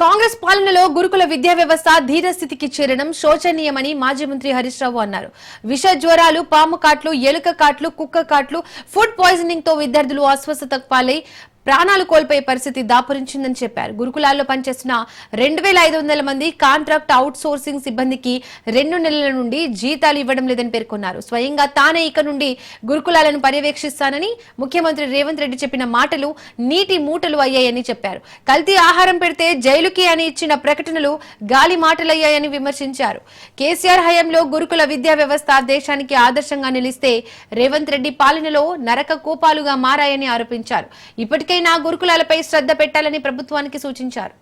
కాంగ్రెస్ పాలనలో గురుకుల విద్యా వ్యవస్థ ధీరస్థితికి చేరడం శోచనీయమని మాజీ మంత్రి హరీష్ రావు అన్నారు. విష జ్వరాలు పాము కాట్లు ఎలుక కాట్లు కుక్క కాట్లు ఫుడ్ పాయిజనింగ్తో విద్యార్థులు అస్వస్థతకు పాలై ప్రాణాలు కోల్పోయే పరిస్థితి దాపురించిందని చెప్పారు. గురుకులాల్లో పనిచేస్తున్న రెండు వేల ఐదు వందల మంది కాంట్రాక్ట్ అవుట్ సోర్సింగ్ సిబ్బందికి రెండు నెలల నుండి జీతాలు ఇవ్వడం లేదని పేర్కొన్నారు. స్వయంగా తానే ఇక నుండి గురుకులాలను పర్యవేక్షిస్తానని ముఖ్యమంత్రి రేవంత్ రెడ్డి చెప్పిన మాటలు నీటి మూటలు అయ్యాయని చెప్పారు. కల్తీ ఆహారం పెడితే జైలుకి అని ఇచ్చిన ప్రకటనలు గాలి మాటలయ్యాయని విమర్శించారు. కేసీఆర్ హయాంలో గురుకుల విద్యా వ్యవస్థ దేశానికి ఆదర్శంగా నిలిస్తే రేవంత్ రెడ్డి పాలనలో నరక కూపాలుగా మారాయని ఆరోపించారు. ఇప్పటికైనా గురుకులాలపై శ్రద్ధ పెట్టాలని ప్రభుత్వానికి సూచించారు.